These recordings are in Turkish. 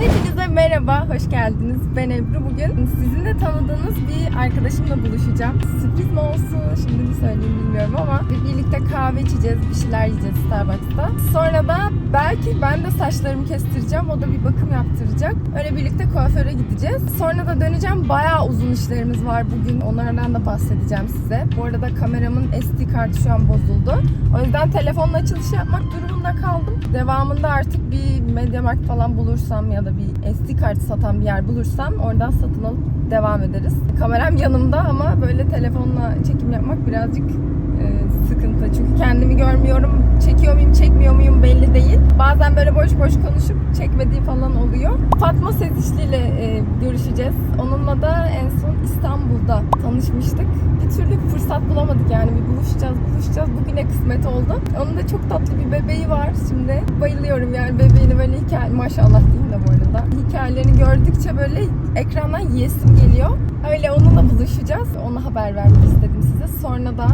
Hepinize merhaba, hoş geldiniz. Ben Ebru. Bugün sizin de tanıdığınız bir arkadaşımla buluşacağım. Sürpriz mi olsun, şimdi mi söyleyeyim bilmiyorum ama bir birlikte kahve içeceğiz, bir şeyler yiyeceğiz Starbucks'ta. Sonra da belki ben de saçlarımı kestireceğim, o da bir bakım yaptıracak. Öyle birlikte kuaföre gideceğiz. Sonra da döneceğim. Bayağı uzun işlerimiz var bugün. Onlardan da bahsedeceğim size. Bu arada kameramın SD kartı şu an bozuldu. O yüzden telefonla açılış yapmak durumunda kaldım. Devamında artık bir MediaMarkt falan bulursam ya da bir SD kartı satan bir yer bulursam oradan satın alıp devam ederiz. Kameram yanımda ama böyle telefonla çekim yapmak birazcık e, sıkıntı. Çünkü kendimi görmüyorum. Çekiyor muyum, çekmiyor muyum belli değil. Bazen böyle boş boş konuşup çekmediğim falan oluyor. Fatma Sezişli ile e, görüşeceğiz. Onunla da en son İstanbul'da tanışmıştık. Bir türlü fırsat bulamadık yani bir buluşacağız, buluşacağız. Bugüne kısmet oldu. Onun da çok tatlı bir bebeği var şimdi. Bayılıyorum yani bebeğini böyle hikaye maşallah diyeyim de bu arada. Hikayelerini gördükçe böyle ekrandan yesim geliyor. Öyle onunla buluşacağız. Ona haber vermek istedim size. Sonra da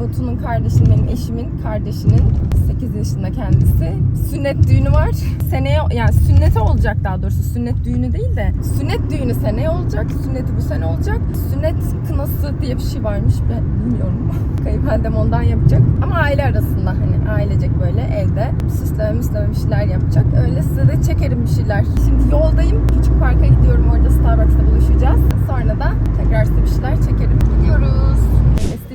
Batu'nun kardeşinin, benim eşimin kardeşinin 8 yaşında kendisi. Sünnet düğünü var. Seneye yani sünneti olacak daha doğrusu. Sünnet düğünü değil de sünnet düğünü seneye olacak. Sünneti bu sene olacak. Sünnet kınası diye bir şey varmış. Ben bilmiyorum. Kayınvalidem ondan yapacak. Ama aile arasında hani ailecek böyle evde süsleme müsleme bir şeyler yapacak. Öyle size de çekerim bir şeyler. Şimdi yoldayım. Küçük parka gidiyorum. Orada Starbucks'ta buluşacağız. Sonra da tekrar size bir şeyler çekerim. Gidiyoruz.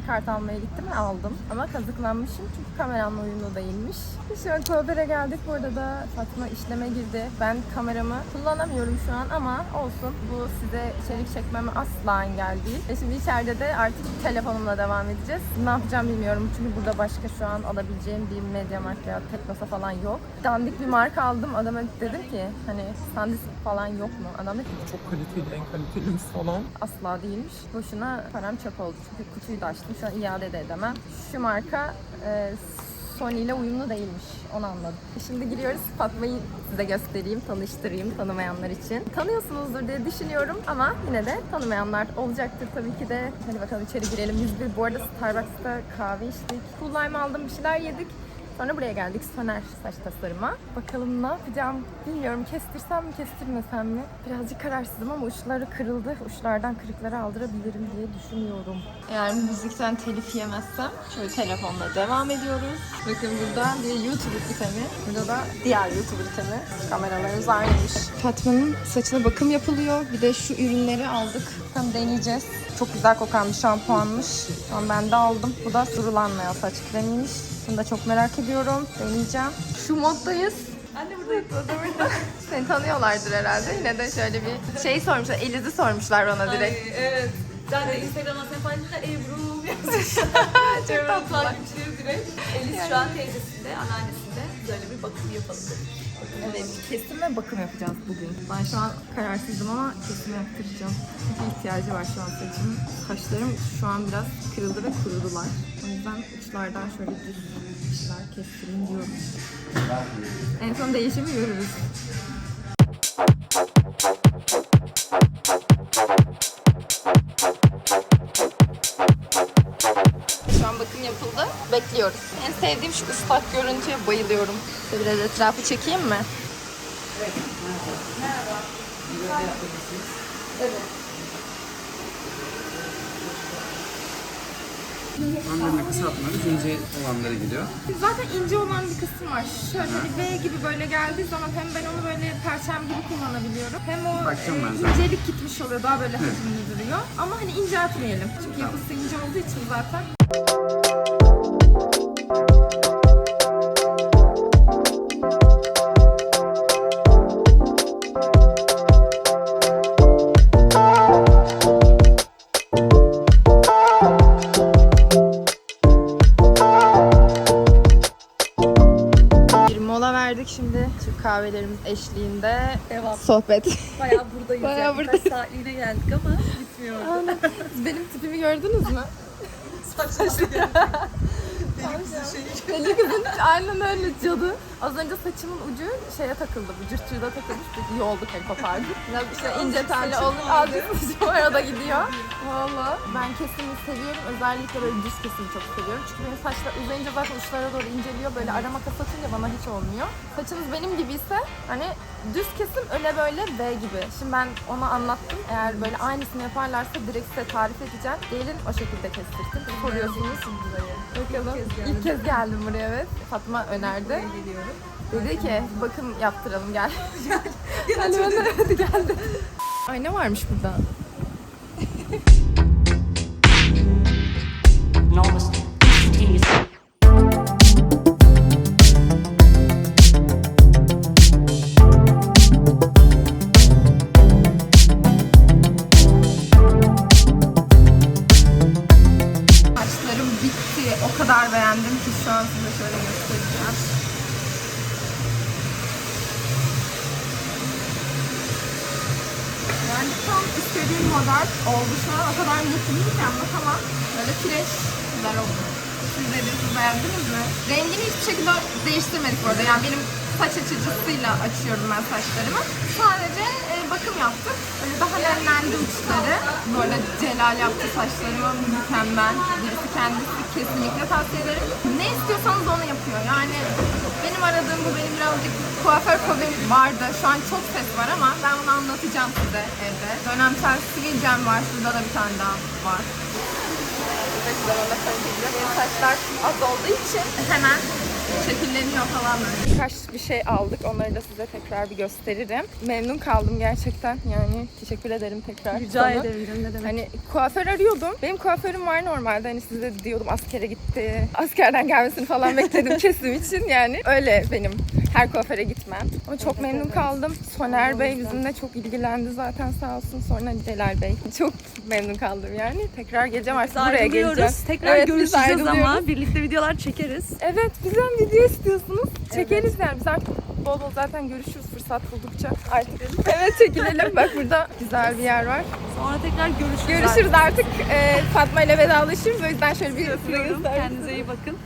Kart almaya gittim aldım. Ama kazıklanmışım çünkü kameramla uyumlu değilmiş. Şu an kuaföre geldik. Burada da Fatma işleme girdi. Ben kameramı kullanamıyorum şu an ama olsun. Bu size içerik çekmeme asla engel değil. E şimdi içeride de artık telefonumla devam edeceğiz. Ne yapacağım bilmiyorum çünkü burada başka şu an alabileceğim bir Mediamarkt veya Teknosa falan yok. Dandik bir marka aldım. Adama dedim ki hani sandisk falan yok mu? Adam dedi ki Çok kaliteli, en kalitelimiz falan. asla değilmiş. Boşuna param çöp oldu çünkü kutuyu da açtım. Şu an iade de edemem. Şu marka e, Sony ile uyumlu değilmiş. Onu anladım. Şimdi giriyoruz. Fatma'yı size göstereyim, tanıştırayım tanımayanlar için. Tanıyorsunuzdur diye düşünüyorum ama yine de tanımayanlar olacaktır tabii ki de. Hadi bakalım içeri girelim. Biz bir bu arada Starbucks'ta kahve içtik. Cool lime aldım, bir şeyler yedik. Sonra buraya geldik Soner saç tasarıma. Bakalım ne yapacağım bilmiyorum. Kestirsem mi kestirmesem mi? Birazcık kararsızım ama uçları kırıldı. Uçlardan kırıkları aldırabilirim diye düşünüyorum. Eğer müzikten telif yemezsem şöyle telefonla devam ediyoruz. Bakın burada bir YouTube itemi. Burada da diğer YouTube itemi. Kameralarımız aynıymış. Fatma'nın saçına bakım yapılıyor. Bir de şu ürünleri aldık. Tam deneyeceğiz. Çok güzel kokan bir şampuanmış. Şu an ben de aldım. Bu da durulanmayan saç kremiymiş. Bunu da çok merak ediyorum. Deneyeceğim. Şu moddayız. Anne buradayım. Seni tanıyorlardır herhalde. Yine de şöyle bir şey sormuşlar. Eliz'i sormuşlar bana direkt. Ay, evet. Ben de Instagram'dan sen paylaşınca Ebru yazmış. Çok tatlılar. takipçileri direkt. Elis şu an teyzesinde, anneannesinde. Böyle bir bakım yapalım dedik. Evet, kesim ve bakım yapacağız bugün. Ben şu an kararsızım ama kesim yaptıracağım. Çünkü ihtiyacı var şu an saçımın. Saçlarım şu an biraz kırıldı ve kurudular. O yüzden uçlardan şöyle düz bir şeyler kestireyim diyorum. En son değişimi görürüz. Bekliyoruz. En sevdiğim şu ıslak görüntüye bayılıyorum. Size biraz etrafı çekeyim mi? Onların kısaltmaları ince olanlara gidiyor. Zaten ince olan bir kısım var. Şöyle bir V gibi böyle geldiği zaman hem ben onu böyle perçem gibi kullanabiliyorum. Hem o Bakacağım e, incelik gitmiş oluyor. Daha böyle hacimli duruyor. Ama hani inceltmeyelim. Çünkü yapısı ince olduğu için zaten. Türk kahvelerimiz eşliğinde Devam. sohbet. Bayağı buradayız. Bayağı yani. buradayız. Birkaç saatliğine geldik ama bitmiyor. Benim tipimi gördünüz mü? Saçları Deli kızın aynen öyle cadı. Az önce saçımın ucu şeye takıldı. Bu cırtçırda takılmış. Bir iyi oldu tek kopardık. Biraz işte ince telli oldu. Azıcık saçım arada gidiyor. Valla. Ben kesimi seviyorum. Özellikle böyle düz kesimi çok seviyorum. Çünkü benim saçlar uzayınca zaten uçlara doğru inceliyor. Böyle ara makas atınca bana hiç olmuyor. Saçınız benim gibi ise hani düz kesim öne böyle V gibi. Şimdi ben ona anlattım. Eğer böyle aynısını yaparlarsa direkt size tarif edeceğim. Gelin o şekilde kestirsin. Soruyorsunuz. Bakalım. İlk kez geldim buraya evet. Fatma önerdi. Dedi ki bakım yaptıralım gel. de hadi geldi. Ay ne varmış burada? İstediğim model oldu şu an. O kadar mutluyum ki anlatamam. Böyle fresh güzel oldu. Siz de siz beğendiniz mi? Rengini hiçbir şekilde değiştirmedik bu arada. Yani benim saç açıcısıyla açıyorum ben saçlarımı. Sadece e, bakım yaptık. Böyle daha nemlendi uçları. Böyle celal yaptı saçlarıma mükemmel. Birisi kendisi kesinlikle tavsiye ederim. Ne istiyorsanız onu yapıyor. Yani benim aradığım bu benim birazcık kuaför fobim vardı. Şu an çok ses var ama ben bunu anlatacağım size evde. Dönemsel sivilcem var. Şurada da bir tane daha var. Burada güzel ona söyleyeceğim. Benim saçlar az olduğu için hemen şekilleniyor falan böyle. Birkaç bir şey aldık. Onları da size tekrar bir gösteririm. Memnun kaldım gerçekten. Yani teşekkür ederim tekrar. Rica sana. ederim ne demek. Hani kuaför arıyordum. Benim kuaförüm var normalde. Hani size diyordum askere gitti. Askerden gelmesini falan bekledim kesim için. Yani öyle benim. Her kuaföre gitmem. Ama çok memnun kaldım. Soner Bey bizimle çok ilgilendi zaten sağ olsun. Sonra Celal Bey. Çok memnun kaldım yani. Tekrar geleceğim artık buraya geleceğim. Tekrar Evet, biz görüşeceğiz ama ayrılıyoruz. birlikte videolar çekeriz. Evet bizden video istiyorsunuz. Çekeriz yani. Biz artık bol bol zaten görüşürüz fırsat buldukça. Artık evet çekilelim. Bak burada güzel bir yer var. Sonra tekrar görüşürüz. Görüşürüz artık. Ee, Fatma ile vedalaşırız. O yüzden şöyle bir size Öpüyorum. göstereyim. Kendinize iyi bakın.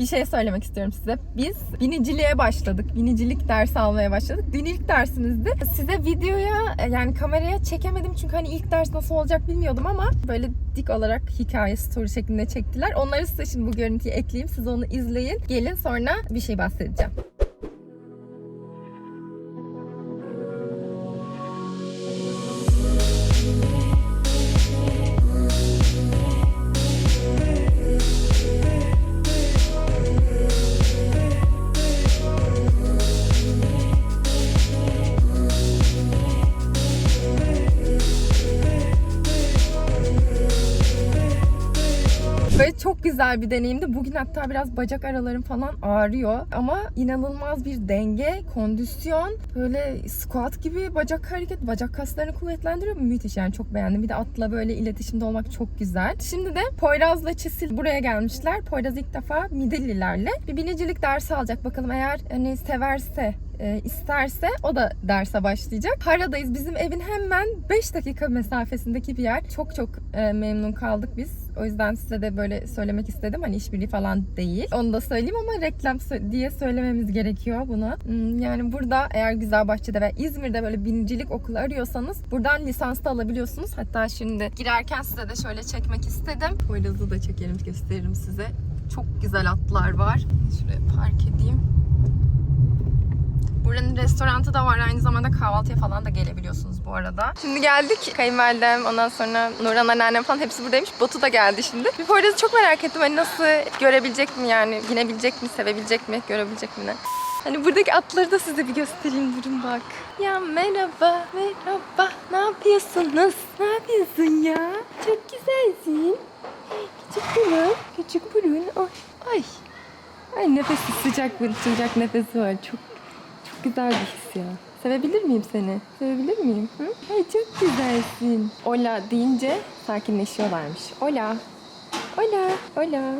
Bir şey söylemek istiyorum size. Biz biniciliğe başladık. Binicilik dersi almaya başladık. Dün ilk dersimizdi. Size videoya e, yani kameraya çekemedim çünkü hani ilk ders nasıl olacak bilmiyordum ama böyle dik olarak hikaye story şeklinde çektiler. Onları size şimdi bu görüntüyü ekleyeyim. Siz onu izleyin. Gelin sonra bir şey bahsedeceğim. Güzel bir deneyimdi. Bugün hatta biraz bacak aralarım falan ağrıyor. Ama inanılmaz bir denge, kondisyon, böyle squat gibi bacak hareket, bacak kaslarını kuvvetlendiriyor. Müthiş yani çok beğendim. Bir de atla böyle iletişimde olmak çok güzel. Şimdi de Poyraz'la Çesil buraya gelmişler. Poyraz ilk defa Midillilerle bir binicilik dersi alacak. Bakalım eğer hani severse e, isterse o da derse başlayacak. Hara'dayız. Bizim evin hemen 5 dakika mesafesindeki bir yer. Çok çok e, memnun kaldık biz. O yüzden size de böyle söylemek istedim. Hani işbirliği falan değil. Onu da söyleyeyim ama reklam diye söylememiz gerekiyor bunu. Hmm, Yani burada eğer Güzelbahçe'de ve İzmir'de böyle binicilik okulu arıyorsanız buradan lisans da alabiliyorsunuz. Hatta şimdi girerken size de şöyle çekmek istedim. Poyraz'ı da çekelim gösteririm size. Çok güzel atlar var. Şuraya park edeyim. Buranın restoranı da var. Aynı zamanda kahvaltıya falan da gelebiliyorsunuz bu arada. Şimdi geldik. Kayınvalidem, ondan sonra Nurhan anneannem falan hepsi buradaymış. Batu da geldi şimdi. Bir Poyraz'ı çok merak ettim. Hani nasıl görebilecek mi yani? Binebilecek mi? Sevebilecek mi? Görebilecek mi ne? Hani buradaki atları da size bir göstereyim durun bak. Ya merhaba, merhaba. Ne yapıyorsunuz? Ne yapıyorsun ya? Çok güzelsin. Küçük burun, küçük burun. Ay, ay. Ay nefesi sıcak sıcak nefesi var. Çok güzel bir his ya. Sevebilir miyim seni? Sevebilir miyim? Hı? Ay çok güzelsin. Ola deyince sakinleşiyorlarmış. Ola. Ola. Ola.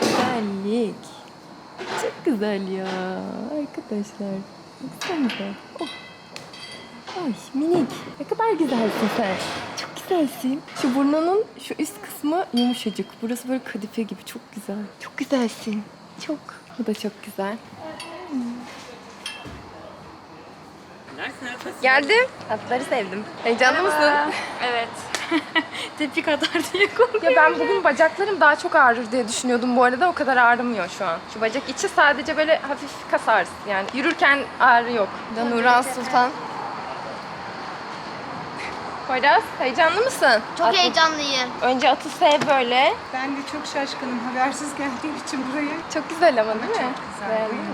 Güzellik. Çok güzel ya. Arkadaşlar. Baksanıza. Oh. Ay minik. Ne kadar güzelsin sen. Çok güzelsin. Şu burnunun şu üst kısmı yumuşacık. Burası böyle kadife gibi. Çok güzel. Çok güzelsin. Çok. Bu da çok güzel. Geldim. Atları sevdim. Heyecanlı mısın? Evet. Tepki kadar diye korkuyorum. Ya ben bugün bacaklarım daha çok ağrır diye düşünüyordum bu arada. O kadar ağrımıyor şu an. Şu bacak içi sadece böyle hafif kas ağrısı yani. Yürürken ağrı yok. Da Nuran Sultan. Poyraz heyecanlı mısın? Çok Atı- heyecanlıyım. Önce atı sev böyle. Ben de çok şaşkınım habersiz geldiğim için buraya. Çok güzel ama değil mi? Güzel, Beğendin mi?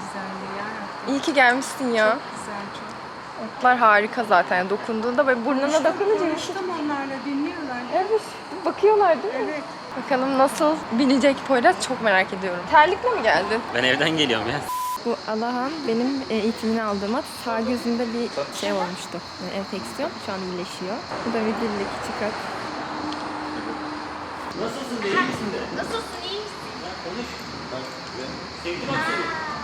güzelliği. İyi ki gelmişsin ya. Güzel çok. Otlar harika zaten. Dokunduğunda böyle burnuna dokununca Konuştum onlarla dinliyorlar. Evet. Bakıyorlar değil mi? Evet. Bakalım nasıl binecek Poyraz çok merak ediyorum. Terlikle mi geldin? Ben evden geliyorum ya. Bu Alahan benim e, eğitimini aldığım at sağ gözünde bir şey olmuştu. Yani enfeksiyon. Şu an iyileşiyor. Bu da bir dillik çıkart. Nasılsın iyi misin? Ah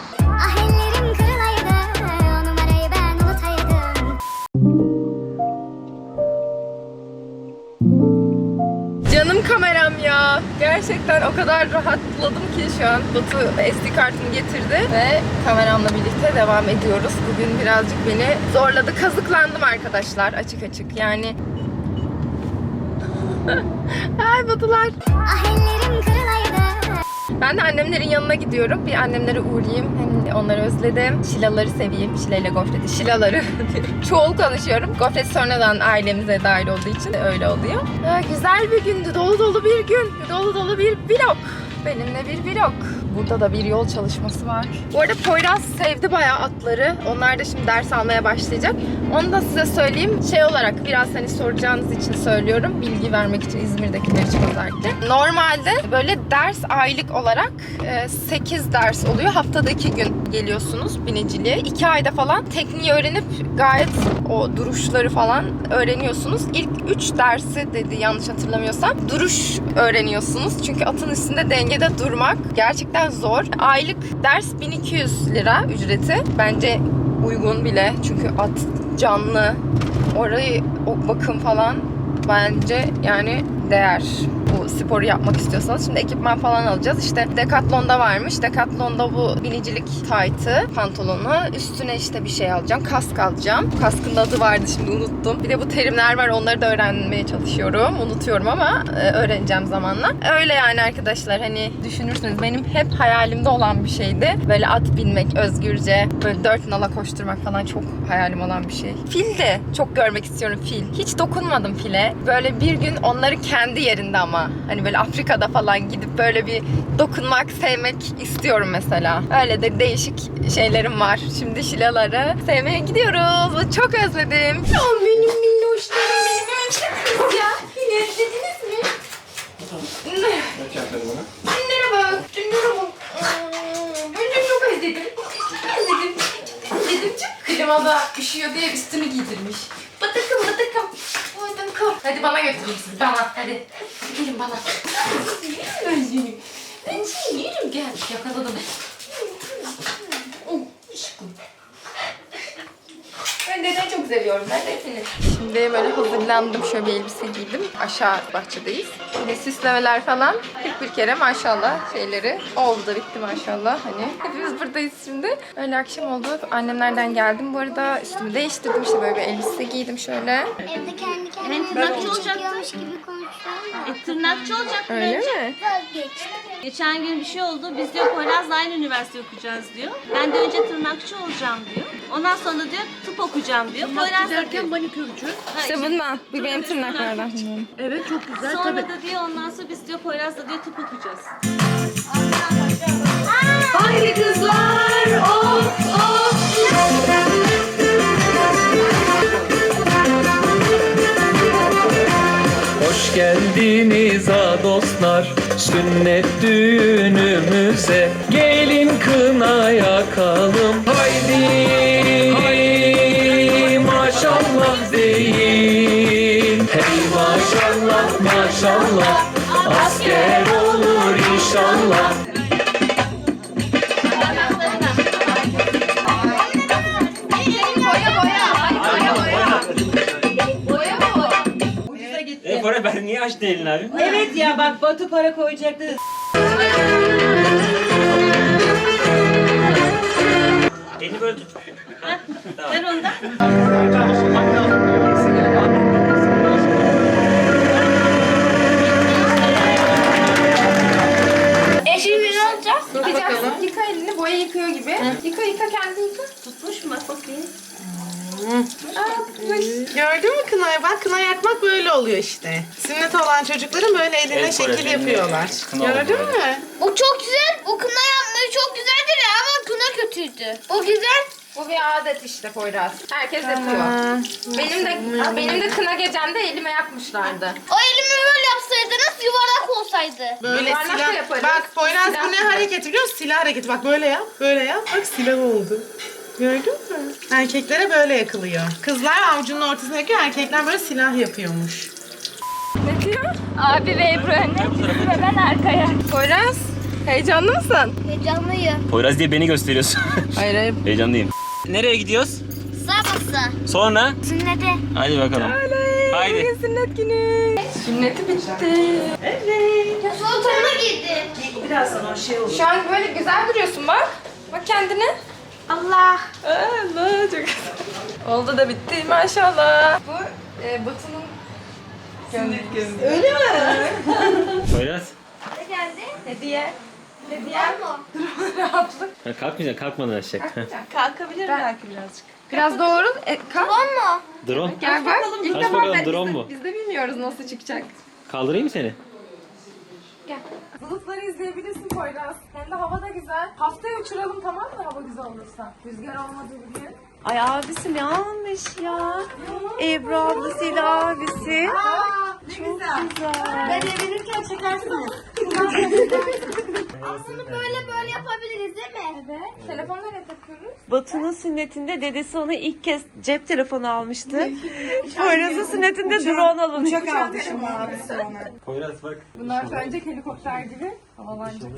Gerçekten o kadar rahatladım ki şu an. Batu SD kartını getirdi ve kameramla birlikte devam ediyoruz. Bugün birazcık beni zorladı. Kazıklandım arkadaşlar açık açık. Yani Ay Batular. Ah ellerim kırılaydı. Ben de annemlerin yanına gidiyorum. Bir annemlere uğrayayım. Hem de onları özledim. Şilaları seveyim. Şila ile gofreti. Şilaları. Çoğul konuşuyorum. Gofret sonradan ailemize dahil olduğu için öyle oluyor. Ha, güzel bir gündü. Dolu dolu bir gün. Dolu dolu bir vlog. Benimle bir vlog. Burada da bir yol çalışması var. Bu arada Poyraz sevdi bayağı atları. Onlar da şimdi ders almaya başlayacak. Onu da size söyleyeyim. Şey olarak biraz hani soracağınız için söylüyorum. Bilgi vermek için İzmir'dekiler için özellikle. Normalde böyle ders aylık olarak 8 ders oluyor. Haftada 2 gün geliyorsunuz biniciliğe. 2 ayda falan tekniği öğrenip gayet o duruşları falan öğreniyorsunuz. İlk 3 dersi dedi yanlış hatırlamıyorsam. Duruş öğreniyorsunuz. Çünkü atın üstünde dengede durmak gerçekten zor. Aylık ders 1200 lira ücreti. Bence uygun bile. Çünkü at canlı. Orayı o bakım falan bence yani değer bu sporu yapmak istiyorsanız. Şimdi ekipman falan alacağız. İşte Decathlon'da varmış. Decathlon'da bu binicilik taytı, pantolonu. Üstüne işte bir şey alacağım. Kask alacağım. Kaskın adı vardı şimdi unuttum. Bir de bu terimler var. Onları da öğrenmeye çalışıyorum. Unutuyorum ama e, öğreneceğim zamanla. Öyle yani arkadaşlar hani düşünürsünüz benim hep hayalimde olan bir şeydi. Böyle at binmek özgürce. Böyle dört nala koşturmak falan çok hayalim olan bir şey. Fil de çok görmek istiyorum fil. Hiç dokunmadım file. Böyle bir gün onları kendi yerinde ama. Hani böyle Afrika'da falan gidip böyle bir dokunmak, sevmek istiyorum mesela. Öyle de değişik şeylerim var. Şimdi şilaları sevmeye gidiyoruz. Çok özledim. Ya benim minnoşlarım benim özlediniz ya. Beni özlediniz mi? Dinlere bak. Hmm, Ben çok özledim. Özledim. Özledim. Klimada üşüyor diye üstünü giydirmiş. Bıdıkım bıdıkım. Bıdıkım. Hadi bana götüreyim sizi. Bana hadi. Gelin bana. Ben seni. Ben seni yerim gel. Yakaladım. Oh, aşkım. Seviyorum. Ben de seni. Şimdi böyle hazırlandım. Şöyle bir elbise giydim. Aşağı bahçedeyiz. Yine süslemeler falan. 41 kere maşallah şeyleri. Oldu da bitti maşallah. Hani hepimiz buradayız şimdi. Öyle akşam oldu. Annemlerden geldim. Bu arada üstümü değiştirdim. İşte böyle bir elbise giydim şöyle. Evde kendi kendime tırnakçı çekiyormuş gibi konuşuyorum. E, tırnakçı olacaktın Öyle önce. mi? Vazgeçtim. Geçen gün bir şey oldu. Biz diyor Poyraz'la aynı üniversite okuyacağız diyor. Ben de önce tırnakçı olacağım diyor. Ondan sonra diyor tıp okuyacağım diyor. Da diyor. manikürcü. Ha, İşte bundan. Bu benim tırnaklardan. Evet çok güzel Sonra tabii. da diyor ondan sonra biz diyor Poyraz'la diyor tıp okuyacağız. Hoş geldiniz ha dostlar sünnet düğünümüze Gelin kına yakalım olur inşallah E para ben niye açtın elini abi? Evet ya bak Batu para koyacaktı. çocukların böyle eline El şekil Kore'nin yapıyorlar. kına oldu Gördün böyle. mü? Bu çok güzel. Bu kına yapmayı çok güzeldir ama kına kötüydü. O güzel. Bu bir adet işte Poyraz. Herkes yapıyor. Benim de benim de kına gecemde elime yakmışlardı. O elimi böyle yapsaydınız yuvarlak olsaydı. Böyle Yuvarlak da silah. yaparız. Bak Poyraz Silah bu ne da. hareketi biliyor musun? Silah hareketi. Bak böyle yap. Böyle yap. Bak silah oldu. Gördün mü? Erkeklere böyle yakılıyor. Kızlar avucunun ortasına yakıyor. Erkekler böyle silah yapıyormuş. Abi ve Ebru önüne ve ben arkaya. Poyraz heyecanlı mısın? Heyecanlıyım. Poyraz diye beni gösteriyorsun. Hayır hayır. Heyecanlıyım. Nereye gidiyoruz? Sabahsa. Sonra? Sünnete. Hadi bakalım. Haydi. Sünnet günü. Sünneti bitti. Ya sultanına girdi. Birazdan o şey olur. Şu an böyle güzel duruyorsun bak. Bak kendine. Allah. Allah çok güzel. Oldu da bitti maşallah. Bu e, Öyle mi? Poyraz. Ne geldi? hediye. Hediye. Ama. Rahatlık. Ha, kalkmayacaksın. Kalkmadan aşağı. Kalkabilir belki birazcık. Biraz doğru. E, kalk. Tamam mı? Drone. Gel bak. İlk Aç defa bakalım, ben- drone biz de- mu? Biz de bilmiyoruz nasıl çıkacak. Kaldırayım mı seni? Bulutları izleyebilirsin Poyraz. Hem de hava da güzel. Haftaya uçuralım tamam mı hava güzel olursa? Rüzgar olmadığı bir gün. Ay abisi ne almış ya? Ebru ablasıyla abisi. Ben evlenirken çekersiniz. Aslında böyle böyle yapabiliriz değil mi? Evet. Telefon nereye takıyoruz? Batu'nun sünnetinde dedesi ona ilk kez cep telefonu almıştı. Poyraz'ın sünnetinde drone alınmış. Uçak aldı şimdi abisi ona. Poyraz bak. Bunlar önce helikopter gibi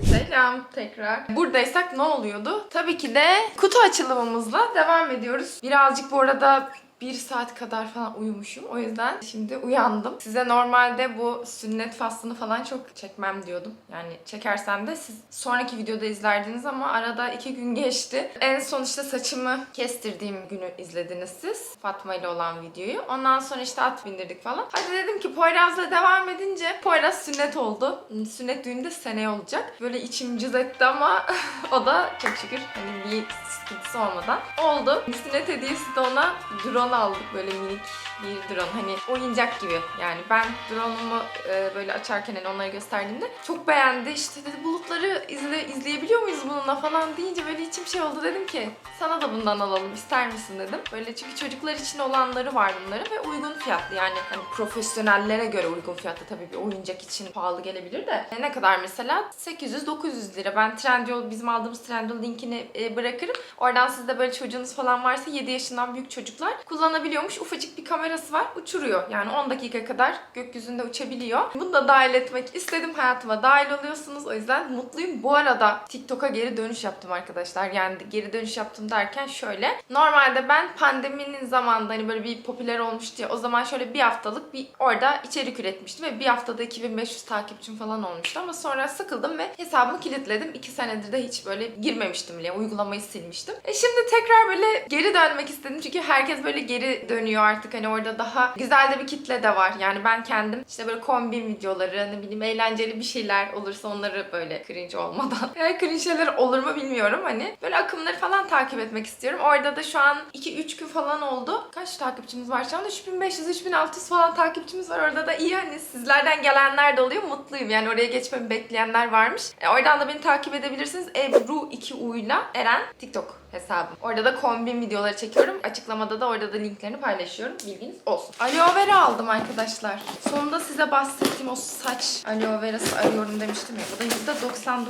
Selam tekrar. Buradaysak ne oluyordu? Tabii ki de kutu açılımımızla devam ediyoruz. Birazcık bu arada bir saat kadar falan uyumuşum. O yüzden şimdi uyandım. Size normalde bu sünnet faslını falan çok çekmem diyordum. Yani çekersem de siz sonraki videoda izlerdiniz ama arada iki gün geçti. En son işte saçımı kestirdiğim günü izlediniz siz. Fatma ile olan videoyu. Ondan sonra işte at bindirdik falan. Hadi dedim ki Poyraz'la devam edince Poyraz sünnet oldu. Sünnet düğünü de seneye olacak. Böyle içim cız etti ama o da çok şükür hani bir sıkıntısı olmadan oldu. Sünnet hediyesi de ona drone aldık böyle minik bir drone. Hani oyuncak gibi yani. Ben drone'umu e, böyle açarken hani onlara gösterdiğimde çok beğendi. İşte dedi bulutları izle, izleyebiliyor muyuz bununla falan deyince böyle içim şey oldu. Dedim ki sana da bundan alalım ister misin dedim. Böyle çünkü çocuklar için olanları var bunların ve uygun fiyatlı. Yani hani profesyonellere göre uygun fiyatlı tabii bir oyuncak için pahalı gelebilir de. E, Ne kadar mesela? 800-900 lira. Ben Trendyol, bizim aldığımız Trendyol linkini e, bırakırım. Oradan sizde böyle çocuğunuz falan varsa 7 yaşından büyük çocuklar kullanabiliyormuş. Ufacık bir kamerası var. Uçuruyor. Yani 10 dakika kadar gökyüzünde uçabiliyor. Bunu da dahil etmek istedim. Hayatıma dahil oluyorsunuz. O yüzden mutluyum. Bu arada TikTok'a geri dönüş yaptım arkadaşlar. Yani geri dönüş yaptım derken şöyle. Normalde ben pandeminin zamanında hani böyle bir popüler olmuştu ya. O zaman şöyle bir haftalık bir orada içerik üretmiştim ve bir haftada 2500 takipçim falan olmuştu ama sonra sıkıldım ve hesabımı kilitledim. 2 senedir de hiç böyle girmemiştim bile. Uygulamayı silmiştim. E şimdi tekrar böyle geri dönmek istedim. Çünkü herkes böyle geri dönüyor artık. Hani orada daha güzel de bir kitle de var. Yani ben kendim işte böyle kombin videoları, ne bileyim eğlenceli bir şeyler olursa onları böyle cringe olmadan. Yani cringe şeyler olur mu bilmiyorum. Hani böyle akımları falan takip etmek istiyorum. Orada da şu an 2-3 gün falan oldu. Kaç takipçimiz var şu anda? 3500-3600 falan takipçimiz var. Orada da iyi hani sizlerden gelenler de oluyor. Mutluyum. Yani oraya geçmemi bekleyenler varmış. E, oradan da beni takip edebilirsiniz. Ebru 2 U'yla Eren TikTok hesabım. Orada da kombin videoları çekiyorum. Açıklamada da orada da linklerini paylaşıyorum. Bilginiz olsun. Aloe vera aldım arkadaşlar. Sonunda size bahsettiğim o saç aloe verası arıyorum demiştim ya. Bu da %99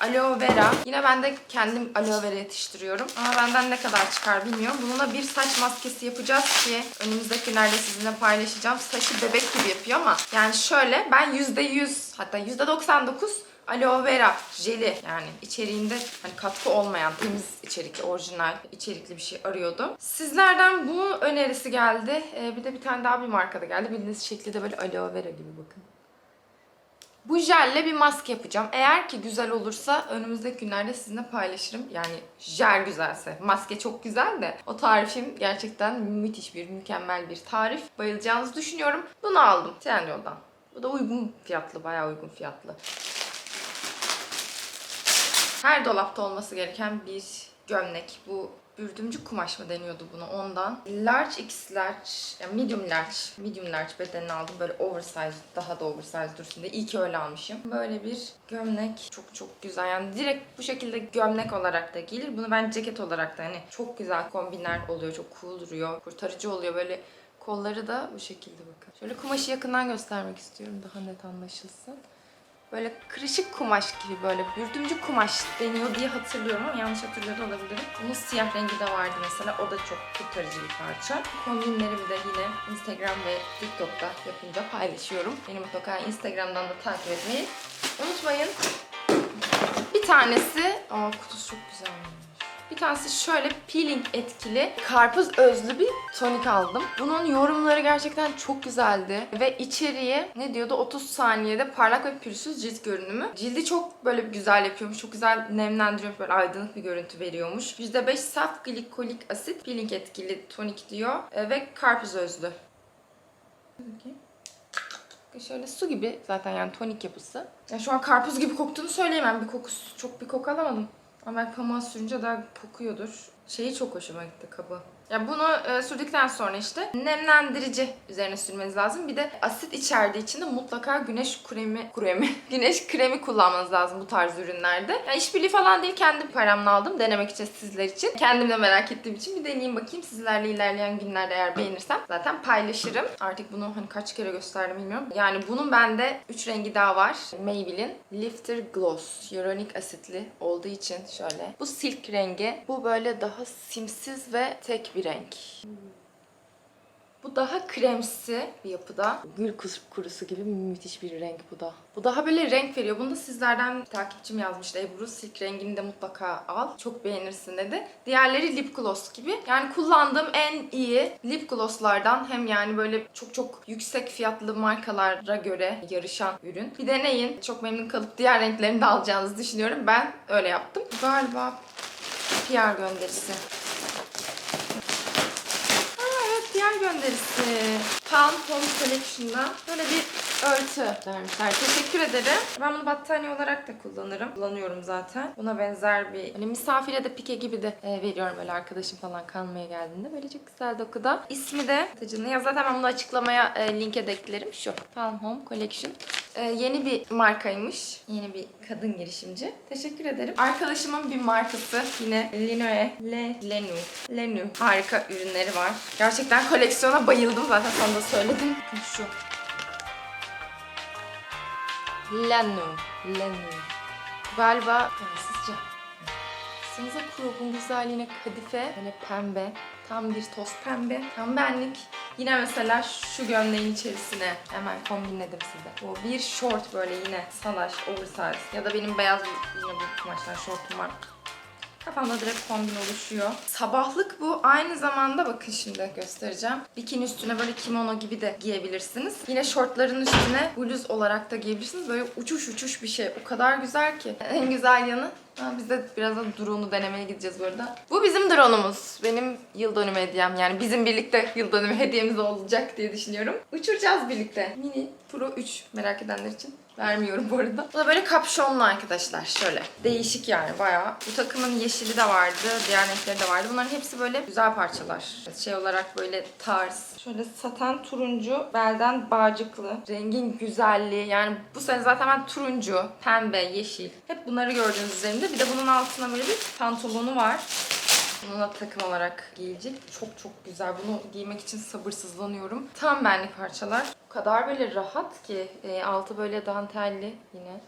aloe vera. Yine ben de kendim aloe vera yetiştiriyorum. Ama benden ne kadar çıkar bilmiyorum. Bununla bir saç maskesi yapacağız ki önümüzdeki günlerde sizinle paylaşacağım. Saçı bebek gibi yapıyor ama yani şöyle ben %100 hatta %99 aloe vera jeli yani içeriğinde hani katkı olmayan temiz içerikli orijinal içerikli bir şey arıyordum. Sizlerden bu önerisi geldi. Ee, bir de bir tane daha bir markada geldi. Bildiğiniz şekli de böyle aloe vera gibi bakın. Bu jelle bir maske yapacağım. Eğer ki güzel olursa önümüzdeki günlerde sizinle paylaşırım. Yani jel güzelse. Maske çok güzel de o tarifim gerçekten müthiş bir, mükemmel bir tarif. Bayılacağınızı düşünüyorum. Bunu aldım Trendyol'dan. Bu da uygun fiyatlı, bayağı uygun fiyatlı. Her dolapta olması gereken bir gömlek. Bu bürdümcü kumaş mı deniyordu buna ondan. Large X large, yani medium large, medium large bedenini aldım. Böyle oversize, daha da oversize dursun diye. İyi ki öyle almışım. Böyle bir gömlek çok çok güzel. Yani direkt bu şekilde gömlek olarak da giyilir. Bunu ben ceket olarak da hani çok güzel kombinler oluyor. Çok cool duruyor. Kurtarıcı oluyor. Böyle kolları da bu şekilde bakın. Şöyle kumaşı yakından göstermek istiyorum. Daha net anlaşılsın. Böyle kırışık kumaş gibi böyle bürdümcü kumaş deniyor diye hatırlıyorum ama yanlış hatırlıyor da olabilirim. Bunun siyah rengi de vardı mesela. O da çok kurtarıcı bir parça. Kombinlerimi de yine Instagram ve TikTok'ta yapınca paylaşıyorum. Beni mutlaka Instagram'dan da takip etmeyi unutmayın. Bir tanesi, aa kutusu çok güzelmiş. Bir tanesi şöyle peeling etkili karpuz özlü bir tonik aldım. Bunun yorumları gerçekten çok güzeldi. Ve içeriği ne diyordu 30 saniyede parlak ve pürüzsüz cilt görünümü. Cildi çok böyle güzel yapıyormuş. Çok güzel nemlendiriyor. Böyle aydınlık bir görüntü veriyormuş. %5 saf glikolik asit peeling etkili tonik diyor. E, Ve karpuz özlü. Bakayım. Şöyle su gibi zaten yani tonik yapısı. Ya şu an karpuz gibi koktuğunu söyleyemem. Bir kokusu çok bir koku alamadım. Ama pamuğa sürünce daha kokuyordur. Şeyi çok hoşuma gitti kabı. Ya bunu e, sürdükten sonra işte nemlendirici üzerine sürmeniz lazım. Bir de asit içerdiği için de mutlaka güneş kremi, kremi, güneş kremi kullanmanız lazım bu tarz ürünlerde. Ya işbirliği falan değil kendi paramla aldım denemek için sizler için. Kendim de merak ettiğim için bir deneyeyim bakayım. Sizlerle ilerleyen günlerde eğer beğenirsem zaten paylaşırım. Artık bunu hani kaç kere gösterdim bilmiyorum. Yani bunun bende 3 rengi daha var. Maybelline Lifter Gloss. Hyaluronik asitli olduğu için şöyle. Bu silk rengi. Bu böyle daha simsiz ve tek bir renk. Bu daha kremsi bir yapıda. Gül kurusu gibi müthiş bir renk bu da. Bu daha böyle renk veriyor. Bunu da sizlerden takipçim yazmıştı. Ebru silk rengini de mutlaka al. Çok beğenirsin dedi. Diğerleri lip gloss gibi. Yani kullandığım en iyi lip glosslardan hem yani böyle çok çok yüksek fiyatlı markalara göre yarışan ürün. Bir deneyin. Çok memnun kalıp diğer renklerini de alacağınızı düşünüyorum. Ben öyle yaptım. Galiba PR gönderisi. Aa, evet diğer gönderisi. Palm Home Collection'dan böyle bir örtü vermişler. Teşekkür ederim. Ben bunu battaniye olarak da kullanırım. Kullanıyorum zaten. Buna benzer bir hani misafire de pike gibi de e, veriyorum böyle arkadaşım falan kalmaya geldiğinde. Böyle çok güzel dokuda. İsmi de tacını ya zaten ben bunu açıklamaya e, linke de eklerim. Şu Palm Home Collection. E, yeni bir markaymış. Yeni bir kadın girişimci. Teşekkür ederim. Arkadaşımın bir markası yine Linoe Le Lenu. Lenu. Harika ürünleri var. Gerçekten koleksiyona bayıldım zaten sana da söyledim. Şu. Lenu. Lenu. Galiba Fransızca. Baksanıza grubun güzelliğine kadife, böyle pembe, tam bir toz pembe, tam benlik. Yine mesela şu gömleğin içerisine hemen kombinledim size. Bu bir short böyle yine salaş, oversize ya da benim beyaz yine bu kumaştan şortum var. Kafamda direkt kombin oluşuyor. Sabahlık bu. Aynı zamanda bakın şimdi göstereceğim. Bikini üstüne böyle kimono gibi de giyebilirsiniz. Yine şortların üstüne bluz olarak da giyebilirsiniz. Böyle uçuş uçuş bir şey. O kadar güzel ki. En güzel yanı Ha, biz de birazdan drone'u denemeye gideceğiz bu arada. Bu bizim drone'umuz. Benim yıl dönümü hediyem. Yani bizim birlikte yıl dönümü hediyemiz olacak diye düşünüyorum. Uçuracağız birlikte. Mini Pro 3 merak edenler için. Vermiyorum bu arada. Bu da böyle kapşonlu arkadaşlar. Şöyle. Değişik yani bayağı. Bu takımın yeşili de vardı. Diğer renkleri de vardı. Bunların hepsi böyle güzel parçalar. Şey olarak böyle tarz. Şöyle saten turuncu. Belden bağcıklı. Rengin güzelliği. Yani bu sene zaten ben turuncu, pembe, yeşil. Hep bunları gördüğünüz üzerimde. Bir de bunun altına böyle bir pantolonu var. Bununla takım olarak giyilecek. Çok çok güzel. Bunu giymek için sabırsızlanıyorum. Tam benlik parçalar. O kadar böyle rahat ki. E, altı böyle dantelli yine.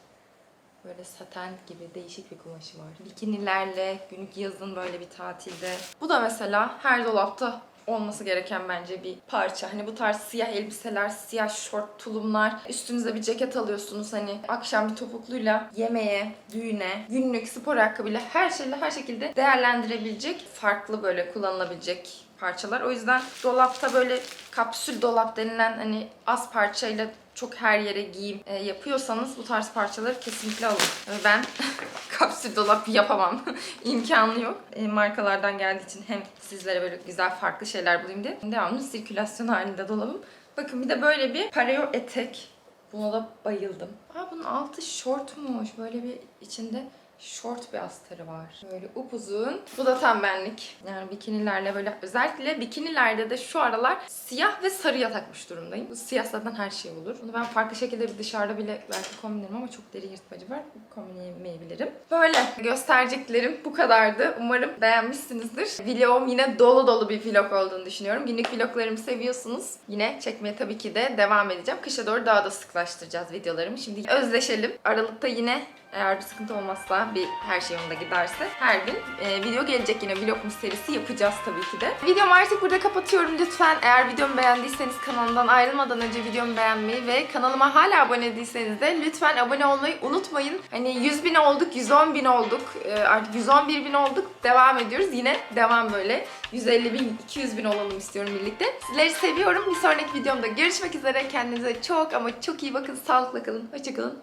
Böyle saten gibi değişik bir kumaşı var. Bikinilerle günlük yazın böyle bir tatilde. Bu da mesela her dolapta olması gereken bence bir parça. Hani bu tarz siyah elbiseler, siyah şort, tulumlar. Üstünüze bir ceket alıyorsunuz hani akşam bir topukluyla yemeğe, düğüne, günlük spor ayakkabıyla her şeyle her şekilde değerlendirebilecek farklı böyle kullanılabilecek parçalar. O yüzden dolapta böyle kapsül dolap denilen hani az parçayla çok her yere giyim e, yapıyorsanız bu tarz parçaları kesinlikle alın. Ben kapsül dolap yapamam. İmkanı yok. E, markalardan geldiği için hem sizlere böyle güzel farklı şeyler bulayım diye. Devamlı sirkülasyon halinde dolabım. Bakın bir de böyle bir pareo etek. Buna da bayıldım. Aa bunun altı şortmuş. Böyle bir içinde Short bir astarı var. Böyle upuzun. Bu da tam benlik. Yani bikinilerle böyle özellikle bikinilerde de şu aralar siyah ve sarıya takmış durumdayım. Bu siyah zaten her şey olur. Bunu ben farklı şekilde bir dışarıda bile belki kombinlerim ama çok deri yırtmacı var. Kombinleyemeyebilirim. Böyle göstereceklerim bu kadardı. Umarım beğenmişsinizdir. Vlogum yine dolu dolu bir vlog olduğunu düşünüyorum. Günlük vloglarımı seviyorsunuz. Yine çekmeye tabii ki de devam edeceğim. Kışa doğru daha da sıklaştıracağız videolarımı. Şimdi özleşelim. Aralıkta yine eğer bir sıkıntı olmazsa bir her şey yolunda giderse her gün e, video gelecek yine vlogmuş serisi yapacağız tabii ki de. Videomu artık burada kapatıyorum lütfen. Eğer videomu beğendiyseniz kanalımdan ayrılmadan önce videomu beğenmeyi ve kanalıma hala abone değilseniz de lütfen abone olmayı unutmayın. Hani 100 bin olduk, 110 bin olduk, e, artık 111 bin olduk. Devam ediyoruz. Yine devam böyle. 150 bin, 200 bin olalım istiyorum birlikte. Sizleri seviyorum. Bir sonraki videomda görüşmek üzere. Kendinize çok ama çok iyi bakın. Sağlıkla kalın. Hoşçakalın.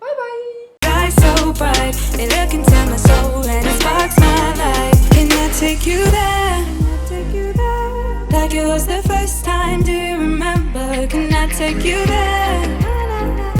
Bay bay. Bright, they look into my soul and it sparks my life. Can I take you there? Like it was the first time, do you remember? Can I take you there?